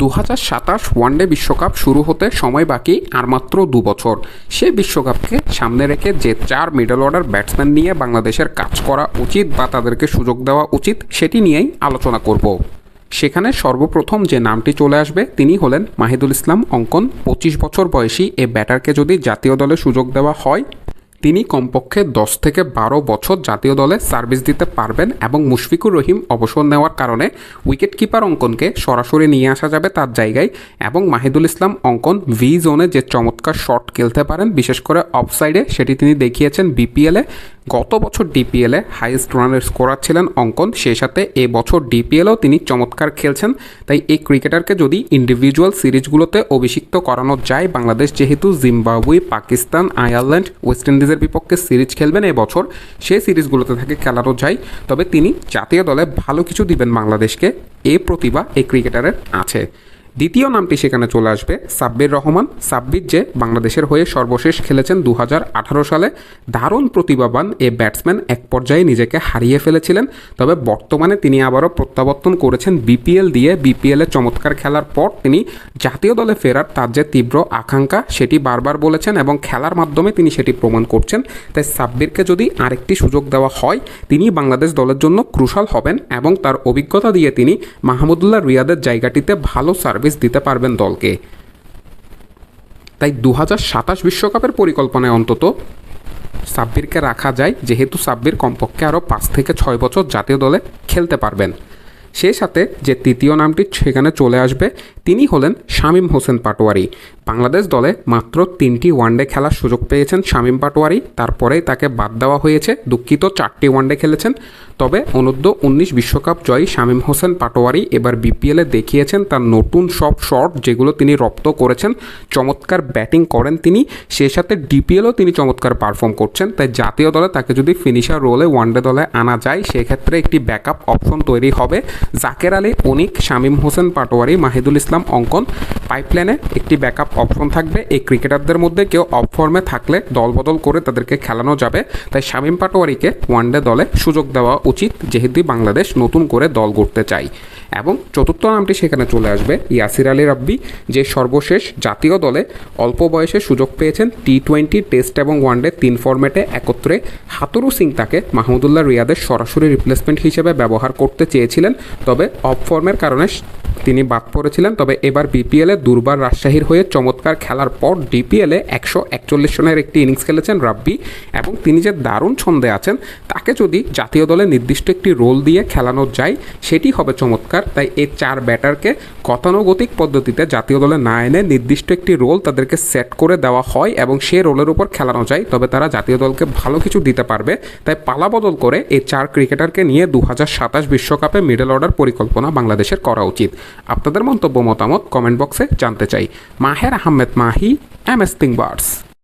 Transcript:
দু হাজার সাতাশ ওয়ানডে বিশ্বকাপ শুরু হতে সময় বাকি আর মাত্র দু বছর। সে বিশ্বকাপকে সামনে রেখে যে চার মিডল অর্ডার ব্যাটসম্যান নিয়ে বাংলাদেশের কাজ করা উচিত বা তাদেরকে সুযোগ দেওয়া উচিত, সেটি নিয়েই আলোচনা করব। সেখানে সর্বপ্রথম যে নামটি চলে আসবে, তিনি হলেন মাহিদুল ইসলাম অঙ্কন। পঁচিশ বছর বয়সী এ ব্যাটারকে যদি জাতীয় দলে সুযোগ দেওয়া হয় তিনি কমপক্ষে দশ থেকে বারো বছর জাতীয় দলে সার্ভিস দিতে পারবেন এবং মুশফিকুর রহিম অবসর নেওয়ার কারণে উইকেট কিপার অঙ্কনকে সরাসরি নিয়ে আসা যাবে তার জায়গায় এবং মাহিদুল ইসলাম অঙ্কন ভি জোনে যে চমৎকার শট খেলতে পারেন, বিশেষ করে অফ সাইডে সেটি তিনি দেখিয়েছেন বিপিএলে। গত বছর ডিপিএলে হাইয়েস্ট রানের স্কোরার ছিলেন অঙ্কন, সেই সাথে এ বছর ডিপিএলেও তিনি চমৎকার খেলছেন। তাই এই ক্রিকেটারকে যদি ইন্ডিভিজুয়াল সিরিজগুলোতে অভিষিক্ত করানো যায়, বাংলাদেশ যেহেতু জিম্বাবুই পাকিস্তান, আয়ারল্যান্ড, ওয়েস্ট ইন্ডিজের বিপক্ষে সিরিজ খেলবেন এবছর সেই সিরিজগুলোতে থেকে খেলারও যায়। তবে তিনি জাতীয় দলে ভালো কিছু দিবেন বাংলাদেশকে। এ প্রতিভা এই ক্রিকেটারের আছে। দ্বিতীয় নামটি সেখানে চলে আসবে সাব্বির রহমান। সাব্বির যে বাংলাদেশের হয়ে সর্বশেষ খেলেছেন দু হাজার আঠারো সালে, দারুণ প্রতিভাবান এ ব্যাটসম্যান এক পর্যায়ে নিজেকে হারিয়ে ফেলেছিলেন। তবে বর্তমানে তিনি আবারও প্রত্যাবর্তন করেছেন বিপিএল দিয়ে। বিপিএলে চমৎকার খেলার পর তিনি জাতীয় দলে ফেরার তার যে তীব্র আকাঙ্ক্ষা, সেটি বারবার বলেছেন এবং খেলার মাধ্যমে তিনি সেটি প্রমাণ করছেন। তাই সাব্বিরকে যদি আরেকটি সুযোগ দেওয়া হয়, তিনি বাংলাদেশ দলের জন্য ক্রুশাল হবেন এবং তার অভিজ্ঞতা দিয়ে তিনি মাহমুদুল্লাহ রিয়াদের জায়গাটিতে ভালো সার্ভিস দিতে পারবেন দলকে। তাই দু বিশ্বকাপের পরিকল্পনায় অন্তত সাব্বিরকে রাখা যায়, যেহেতু সাব্বির কমপক্ষে আরও পাঁচ থেকে ছয় বছর জাতীয় দলে খেলতে পারবেন। সেই সাথে যে তৃতীয় নামটি সেখানে চলে আসবে, তিনি হলেন শামীম হোসেন পাটোয়ারি। বাংলাদেশ দলে মাত্র তিনটি ওয়ানডে খেলার সুযোগ পেয়েছেন শামীম পাটোয়ারি। তারপরেই তাকে বাদ দেওয়া হয়েছে। দুঃখিত, চারটি ওয়ানডে খেলেছেন। তবে অনূর্ধ্ব উনিশ বিশ্বকাপ জয়ী শামীম হোসেন পাটোয়ারি এবার বিপিএলে দেখিয়েছেন তার নতুন সব শট যেগুলো তিনি রপ্ত করেছেন। চমৎকার ব্যাটিং করেন তিনি। সেই সাথে ডিপিএলও তিনি চমৎকার পারফর্ম করছেন। তাই জাতীয় দলে তাকে যদি ফিনিশার রোলে ওয়ানডে দলে আনা যায়, সেক্ষেত্রে একটি ব্যাকআপ অপশন তৈরি হবে। জাকের আলী, অনিক, শামীম হোসেন পাটোয়ারি, মাহিদুল ইসলাম অঙ্কন। পাইপলাইনে একটি ব্যাকআপ অপশন থাকবে। এই ক্রিকেটারদের মধ্যে কেউ অফ ফর্মে থাকলে দলবদল করে তাদেরকে খেলানো যাবে। তাই শামীম পাটোয়ারিকে ওয়ানডে দলে সুযোগ দেওয়া উচিত, যেহেতু বাংলাদেশ নতুন করে দল গড়তে চায়। এবং চতুর্থ নামটি সেখানে চলে আসবে, ইয়াসির আলী রাব্বি, যে সর্বশেষ জাতীয় দলে অল্প বয়সে সুযোগ পেয়েছেন টি টোয়েন্টি টেস্ট এবং ওয়ানডে তিন ফর্মেটে একত্রে। হাতুরু সিং তাকে মাহমুদুল্লাহ রিয়াদের সরাসরি রিপ্লেসমেন্ট হিসেবে ব্যবহার করতে চেয়েছিলেন, তবে অফ ফর্মের কারণে তিনি বাদ পড়েছিলেন, তবে এবার বিপিএলে দুর্বার রাজশাহীর হয়ে চমৎকার খেলার পর ডিপিএলে একশো একচল্লিশ রানের একটি ইনিংস খেলেছেন রাব্বি এবং তিনি যে দারুণ ছন্দে আছেন, তাকে যদি জাতীয় দলে নির্দিষ্ট একটি রোল দিয়ে খেলানো যায়, সেটি হবে চমৎকার। তাই এই চার ব্যাটারকে গতানুগতিক পদ্ধতিতে জাতীয় দলে না এনে নির্দিষ্ট একটি রোল তাদেরকে সেট করে দেওয়া হয় এবং সে রোলের উপর খেলানো যায়, তবে তারা জাতীয় দলকে ভালো কিছু দিতে পারবে। তাই পালা বদল করে এই চার ক্রিকেটারকে নিয়ে দু হাজার সাতাশ বিশ্বকাপে মিডল অর্ডার পরিকল্পনা বাংলাদেশের করা উচিত। আপনাদের মন্তব্য মতামত কমেন্ট বক্সে জানতে চাই। Maher Ahmed Mahi M S birds